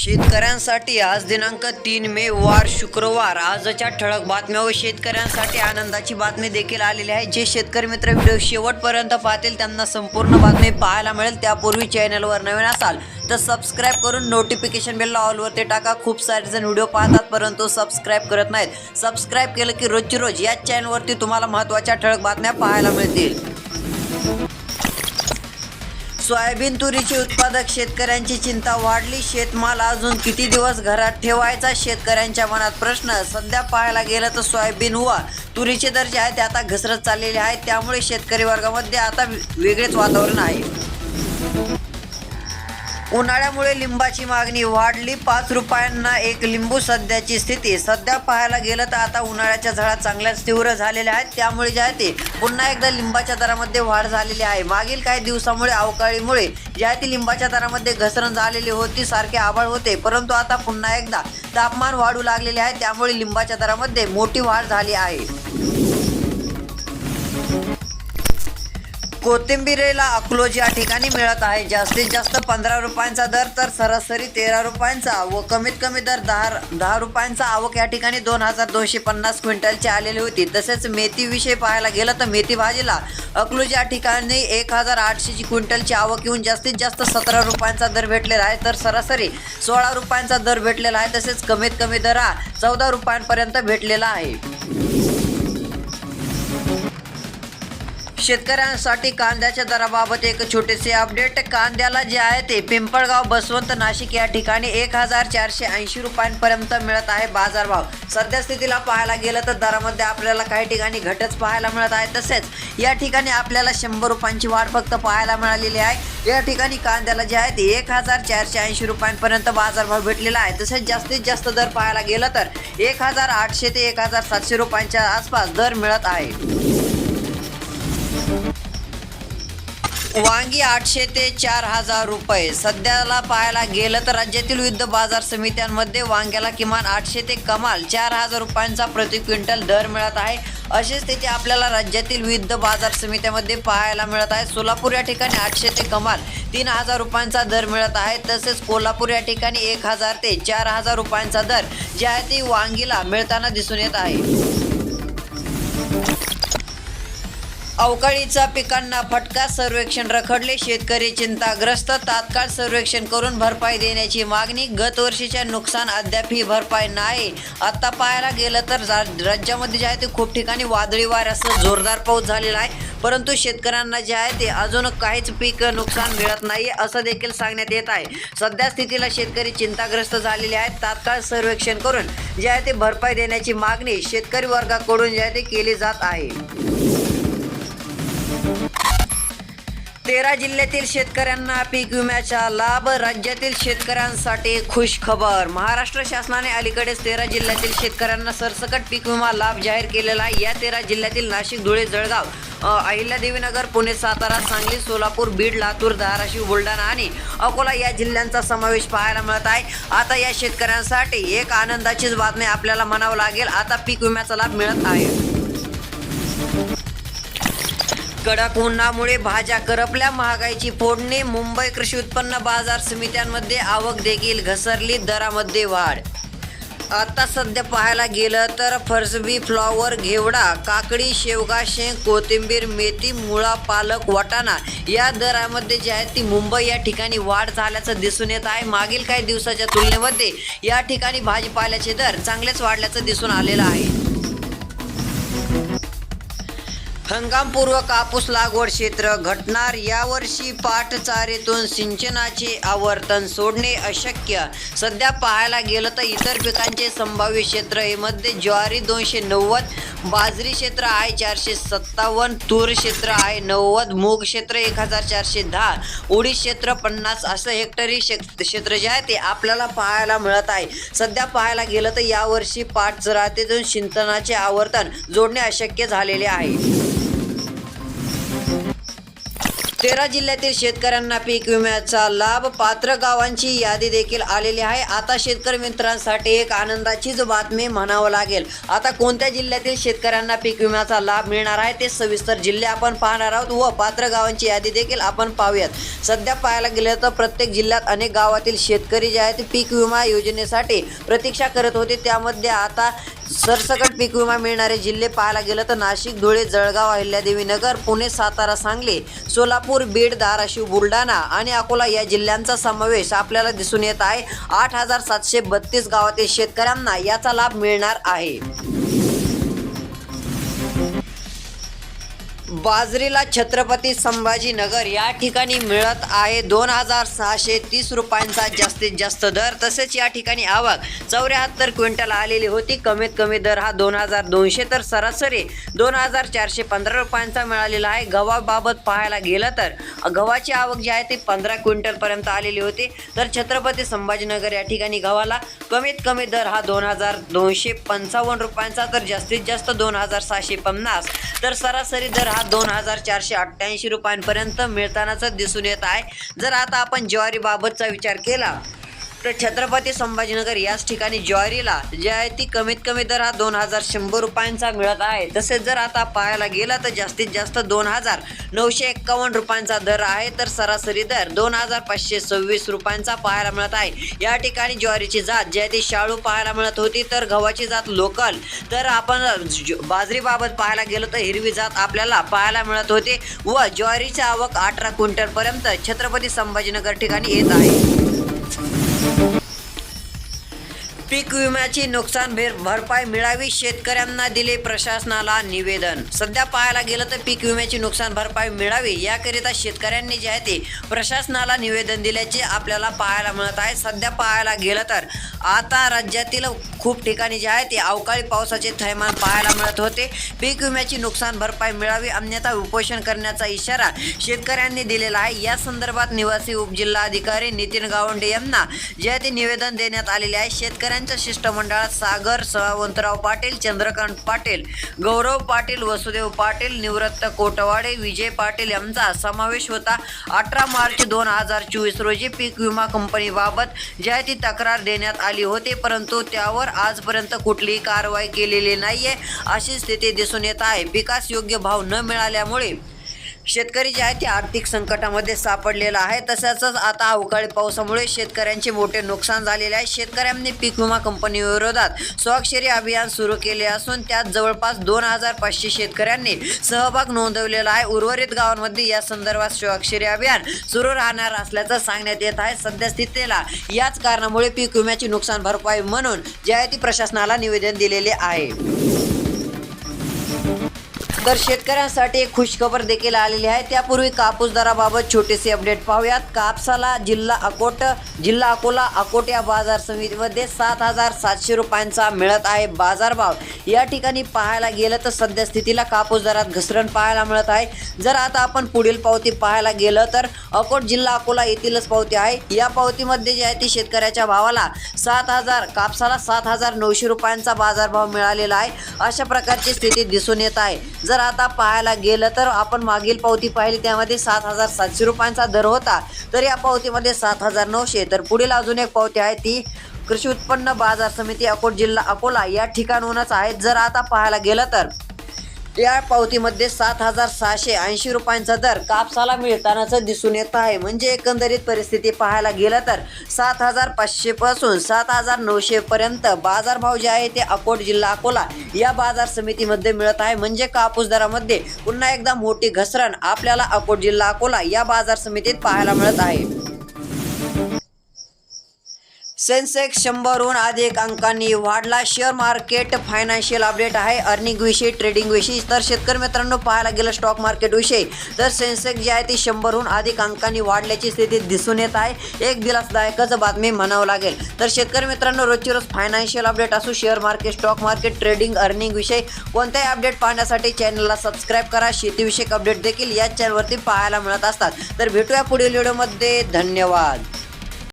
शेतकऱ्यांसाठी आज दिनांक तीन मे वार शुक्रवार. आजच्या ठळक बातम्या व शेतकऱ्यांसाठी आनंदाची बातमी देखील आलेली आहे. जे शेतकरी मित्र व्हिडिओ शेवटपर्यंत पाहतील त्यांना संपूर्ण बातमी पाहायला मिळेल. त्यापूर्वी चॅनलवर नवीन असाल तर सबस्क्राईब करून नोटिफिकेशन बेलला ऑलवरती टाका. खूप सारे जण व्हिडिओ पाहतात परंतु सबस्क्राईब करत नाहीत. सबस्क्राईब केलं की रोजची रोज याच चॅनलवरती तुम्हाला महत्त्वाच्या ठळक बातम्या पाहायला मिळतील. सोयाबीन तुरीचे उत्पादक शेतकऱ्यांची चिंता वाढली. शेतमाल अजून किती दिवस घरात ठेवायचा? शेतकऱ्यांच्या मनात प्रश्न. सध्या पाहायला गेलं तर सोयाबीन व तुरीचे दर जे आहेत ते आता घसरत चाललेले आहेत. त्यामुळे शेतकरी वर्गामध्ये आता वेगळेच वातावरण आहे. उन्हाळ्यामुळे लिंबाची मागणी वाढली. पाच रुपयांना एक लिंबू सध्याची स्थिती. सध्या पाहायला गेलं तर आता उन्हाळ्याच्या झळा चांगल्याच तीव्र झालेल्या आहेत. त्यामुळे जे आहे ते पुन्हा एकदा लिंबाच्या दरामध्ये वाढ झालेली आहे. मागील काही दिवसामुळे अवकाळीमुळे जे आहे ती लिंबाच्या दरामध्ये घसरण झालेली होती सारखे आभाळ होते. परंतु आता पुन्हा एकदा तापमान वाढू लागलेले आहे. त्यामुळे लिंबाच्या दरामध्ये मोठी वाढ झाली आहे. कोथिंबीरेला अकलोज या ठिकाणी मिळत आहे. जास्तीत जास्त पंधरा रुपयांचा दर तर सरासरी तेरा रुपयांचा व कमीत कमी दर दहा दहा रुपयांचा आवक या ठिकाणी दोन हजार दोनशे पन्नास क्विंटलची आलेली होती. तसेच मेथीविषयी पाहायला गेलं तर मेथी भाजीला अकलूज या ठिकाणी एक हजार आठशेची क्विंटलची आवक येऊन जास्तीत जास्त सतरा रुपयांचा दर भेटलेला आहे. तर सरासरी सोळा रुपयांचा दर भेटलेला आहे. तसेच कमीत कमी दर हा चौदा रुपयांपर्यंत भेटलेला आहे. शेतकऱ्यांसाठी कांद्याच्या दराबाबत एक छोटेसे अपडेट. कांद्याला जे आहे ते पिंपळगाव बसवंत नाशिक या ठिकाणी एक हजार चारशे ऐंशी रुपयांपर्यंत मिळत आहे बाजारभाव. सध्या स्थितीला पाहायला गेलं तर दरामध्ये आपल्याला काही ठिकाणी घटच पाहायला मिळत आहे. तसेच या ठिकाणी आपल्याला शंभर रुपयांची वाढ फक्त पाहायला मिळालेली आहे. या ठिकाणी कांद्याला जे आहे ते एक हजार चारशे ऐंशी रुपयांपर्यंत बाजारभाव भेटलेला आहे. तसेच जास्तीत जास्त दर पाहायला गेलं तर एक हजार आठशे ते एक हजार सातशे रुपयांच्या आसपास दर मिळत आहे. वांगी आठशे ते चार हजार रुपये. सध्याला पाहायला गेलं तर राज्यातील विविध बाजार समित्यांमध्ये वांग्याला किमान आठशे ते कमाल चार हजार रुपयांचा प्रति क्विंटल दर मिळत आहे. अशी स्थिती आपल्याला राज्यातील विविध बाजार समित्यामध्ये पाहायला मिळत आहे. सोलापूर या ठिकाणी आठशे ते कमाल तीन हजार रुपयांचा दर मिळत आहे. तसेच कोल्हापूर या ठिकाणी एक हजार ते चार हजार रुपयांचा दर जे आहे ती वांगीला मिळताना दिसून येत आहे. अवकाळीचा पिकांना फटका सर्वेक्षण रखडले. शेतकरी चिंताग्रस्त. तात्काळ सर्वेक्षण करून भरपाई देण्याची मागणी. गत वर्षीच्या नुकसान अद्याप ही भरपाई नाही. आत्ता पाहायला गेलं तर राज्यामध्ये जे आहे ते खूप ठिकाणी वादळी वाऱ्यासह जोरदार पाऊस झालेला आहे. परंतु शेतकऱ्यांना जे आहे ते अजून काहीच पीक नुकसान मिळत नाही असं देखील सांगण्यात येत आहे. सध्या स्थितीला शेतकरी चिंताग्रस्त झालेले आहेत. तात्काळ सर्वेक्षण करून जे आहे ते भरपाई देण्याची मागणी शेतकरी वर्गाकडून जे आहे ते केली जात आहे. तेरा जिल्ह्यातील शेतकऱ्यांना पीक विम्याचा लाभ राज्यातील शेतकऱ्यांसाठी खुश खबर. महाराष्ट्र शासनाने अलीकडेच तेरा जिल्ह्यातील शेतकऱ्यांना सरसकट पीक विमा लाभ जाहीर केलेला आहे. या तेरा जिल्ह्यातील नाशिक धुळे जळगाव अहिल्यादेवीनगर पुणे सातारा सांगली सोलापूर बीड लातूर धाराशिव बुलढाणा आणि अकोला या जिल्ह्यांचा समावेश पाहायला मिळत आहे. आता या शेतकऱ्यांसाठी एक आनंदाचीच बातमी आपल्याला म्हणावं लागेल. आता पीक विम्याचा लाभ मिळत आहे. कडक उन्हामुळे भाज्या करपल्या. महागाईची फोडणी मुंबई कृषी उत्पन्न बाजार समित्यांमध्ये आवक देखील घसरली दरामध्ये वाढ. आता सध्या पाहायला गेलं तर फरसबी फ्लॉवर घेवडा काकडी शेवगा शेंग कोथिंबीर मेथी मुळा पालक वाटाणा या दरामध्ये जी आहे ती मुंबई या ठिकाणी वाढ झाल्याचं दिसून येत आहे. मागील काही दिवसाच्या तुलनेमध्ये या ठिकाणी भाजीपाल्याचे दर चांगलेच वाढल्याचं दिसून आलेलं आहे. हंगामपूर्व कापूस लागवड क्षेत्र घटणार यावर्षी पाठचारेतून सिंचनाचे आवर्तन सोडणे अशक्य. सध्या पाहायला गेलं तर इतर पिकांचे संभाव्य क्षेत्र हे मध्ये ज्वारी दोनशे नव्वद बाजरी क्षेत्र आहे चारशे सत्तावन्न तूर क्षेत्र आहे नव्वद मूग क्षेत्र एक हजार चारशे दहा उडी क्षेत्र पन्नास असं हेक्टरी क्षेत्र जे आहे ते आपल्याला पाहायला मिळत आहे. सध्या पाहायला गेलं तर यावर्षी पाटचरातेतून सिंचनाचे आवर्तन जोडणे अशक्य झालेले आहे. तेरा जिल्ह्यातील शेतकऱ्यांना पीक विम्याचा लाभ. पात्र गावांची यादी देखील आलेली आहे. आता शेतकरी मित्रांसाठी एक आनंदाचीच बातमी म्हणावं लागेल. आता कोणत्या जिल्ह्यातील शेतकऱ्यांना पीक विम्याचा लाभ मिळणार आहे ते सविस्तर जिल्हे आपण पाहणार आहोत व पात्र गावांची यादी देखील आपण पाहूयात. सध्या पाहायला गेलं तर प्रत्येक जिल्ह्यात अनेक गावातील शेतकरी जे आहेत ते पीक विमा योजनेसाठी प्रतीक्षा करत होते. त्यामध्ये आता सरसकट पीक विमा मिळणारे जिल्हे पाहायला गेलं तर नाशिक धुळे जळगाव अहिल्यादेवी नगर पुणे सातारा सांगली सोलापूर बीड धाराशिव बुलढाणा आणि अकोला या जिल्ह्यांचा समावेश आपल्याला दिसून येत आहे. आठ हजार सातशे बत्तीस गावातील शेतकऱ्यांना याचा लाभ मिळणार आहे. बाजरीला छत्रपती संभाजीनगर या ठिकाणी मिळत आहे. दोन हजार सहाशे तीस रुपयांचा जास्तीत जास्त दर. तसेच या ठिकाणी आवक चौऱ्याहत्तर क्विंटल आलेली होती. कमीत कमी दर हा दोन हजार दोनशे तर सरासरी दोन हजार चारशे पंधरा रुपयांचा मिळालेला आहे. गव्हाबाबत पाहायला गेलं तर गव्हाची आवक जी आहे ती पंधरा क्विंटलपर्यंत आलेली होती. तर छत्रपती संभाजीनगर या ठिकाणी गव्हाला कमीत कमी दर हा दोन हजार दोनशे पंचावन्न रुपयांचा तर जास्तीत जास्त दोन हजार सहाशे पन्नास. तर सरासरी दर हा दोन हजार चारशे अठ्ठ्याऐंशी रुपयांपर्यंत मिळतानाच दिसून येत आहे. जर आता आपण ज्वारीबाबतचा विचार केला तर छत्रपती संभाजीनगर याच ठिकाणी ज्वारीला जी आहे ती कमीत कमी दर हा दोन हजार शंभर रुपयांचा मिळत आहे. तसेच जर आता पाहायला गेला तर जास्तीत जास्त दोन हजार नऊशे एक्कावन्न रुपयांचा दर आहे तर सरासरी दर दोन हजार पाचशे सव्वीस रुपयांचा पाहायला मिळत आहे. या ठिकाणी ज्वारीची जात जी आहे ती शाळू पाहायला मिळत होती तर गव्हाची जात लोकल. तर आपण ज- बाजरीबाबत पाहायला गेलो तर हिरवी जात आपल्याला पाहायला मिळत होती व ज्वारीची आवक अठरा क्विंटलपर्यंत छत्रपती संभाजीनगर ठिकाणी येत आहे. पीक विम्याची नुकसान भर भरपाई मिळावी शेतकऱ्यांना दिले प्रशासनाला निवेदन. सध्या पाहायला गेलं तर पीक विम्याची नुकसान भरपाई मिळावी याकरिता शेतकऱ्यांनी जे आहे ते प्रशासनाला निवेदन दिल्याचे आपल्याला पाहायला मिळत आहे. सध्या पाहायला गेलं तर आता राज्यातील खूप ठिकाणी जे आहे ते अवकाळी पावसाचे थैमान पाहायला मिळत होते. पीक विम्याची नुकसान भरपाई मिळावी अन्यथा उपोषण करण्याचा इशारा शेतकऱ्यांनी दिलेला आहे. या संदर्भात निवासी उपजिल्हाधिकारी नितीन गावंडे यांना जे आहे ते निवेदन देण्यात आलेले आहे. शेतकऱ्यांच्या शिष्टमंडळात सागर सावंतराव पाटील चंद्रकांत पाटील गौरव पाटील वसुदेव पाटील निवृत्त कोटवाडे विजय पाटील यांचा समावेश होता. अठरा मार्च दोन हजार चोवीस रोजी पीक विमा कंपनीबाबत जी ती तक्रार देण्यात आली होती परंतु त्यावर आजपर्यंत कुठलीही कारवाई केलेली नाहीये अशी स्थिती दिसून येत आहे. पिकास योग्य भाव न मिळाल्यामुळे शेतकरी जे आहे ते आर्थिक संकटामध्ये सापडलेला आहे तसंच आता अवकाळी पावसामुळे शेतकऱ्यांचे मोठे नुकसान झालेले आहे. शेतकऱ्यांनी पीक विमा कंपनी विरोधात स्वाक्षरी अभियान सुरू केले असून त्यात जवळपास दोन हजार पाचशे शेतकऱ्यांनी सहभाग नोंदवलेला आहे. उर्वरित गावांमध्ये या संदर्भात स्वाक्षरी अभियान सुरू राहणार असल्याचं सांगण्यात येत आहे. सध्या स्थितीला याच कारणामुळे पीक विम्याची नुकसान भरपाई म्हणून जे आहे ती प्रशासनाला निवेदन दिलेले आहे. तर शेतकऱ्यांसाठी एक खुशखबर देखील आलेली आहे. त्यापूर्वी कापूस दराबाबत छोटेसे अपडेट पाहूयात. कापसाला जिल्हा अकोट जिल्हा अकोला अकोट या बाजार समितीमध्ये सात हजार सातशे रुपयांचा मिळत आहे बाजारभाव. या ठिकाणी पाहायला गेलं तर सध्या स्थितीला कापूस दरात घसरण पाहायला मिळत आहे. जर आता आपण पुढील पावती पाहायला गेलं तर अकोट जिल्हा अकोला येथीलच पावती आहे. या पावतीमध्ये जी आहे ती शेतकऱ्याच्या भावाला सात हजार कापसाला सात हजार नऊशे रुपयांचा बाजारभाव मिळालेला आहे. अशा प्रकारची स्थिती दिसून येत आहे. जर आता पाहायला गेलं तर आपण मागील पावती पाहिली त्यामध्ये सात हजार सातशे रुपयांचा दर होता. तर या पावतीमध्ये सात हजार नऊशे. तर पुढील अजून एक पावती आहे ती कृषी उत्पन्न बाजार समिती अकोट जिल्हा अकोला या ठिकाणहूनच आहेत जर आता पाहायला गेलं तर या पावतीमध्ये सात हजार सहाशे ऐंशी रुपयांचा दर कापसाला मिळतानाच दिसून येत आहे. म्हणजे एकंदरीत परिस्थिती पाहायला गेलं तर सात हजार पाचशे पासून सात हजार नऊशे पर्यंत बाजारभाव जे आहे ते अकोट जिल्हा अकोला या बाजार समितीमध्ये मिळत आहे. म्हणजे कापूस दरामध्ये पुन्हा एकदा मोठी घसरण आपल्याला अकोट जिल्हा अकोला या बाजार समितीत पाहायला मिळत आहे. सेन्सेक्स शंभरहून अधिक अंकांनी वाढला. शेअर मार्केट फायनान्शियल अपडेट आहे. अर्निंग विषयी ट्रेडिंग विषयी. तर शेतकरी मित्रांनो पाहायला गेलं स्टॉक मार्केट विषयी. तर सेन्सेक्स जे आहे ती शंभरहून अधिक अंकांनी वाढल्याची स्थिती दिसून येत आहे. एक दिलासदायकच बातमी म्हणावं लागेल. तर शेतकरी मित्रांनो रोजची रोज फायनान्शियल अपडेट असू share market stock market trading earning विषयी. कोणताही अपडेट पाहण्यासाठी चॅनलला सबस्क्राईब करा. शेतीविषयक अपडेट देखील याच चॅनलवरती पाहायला मिळत असतात. तर भेटूया पुढील व्हिडिओमध्ये. धन्यवाद.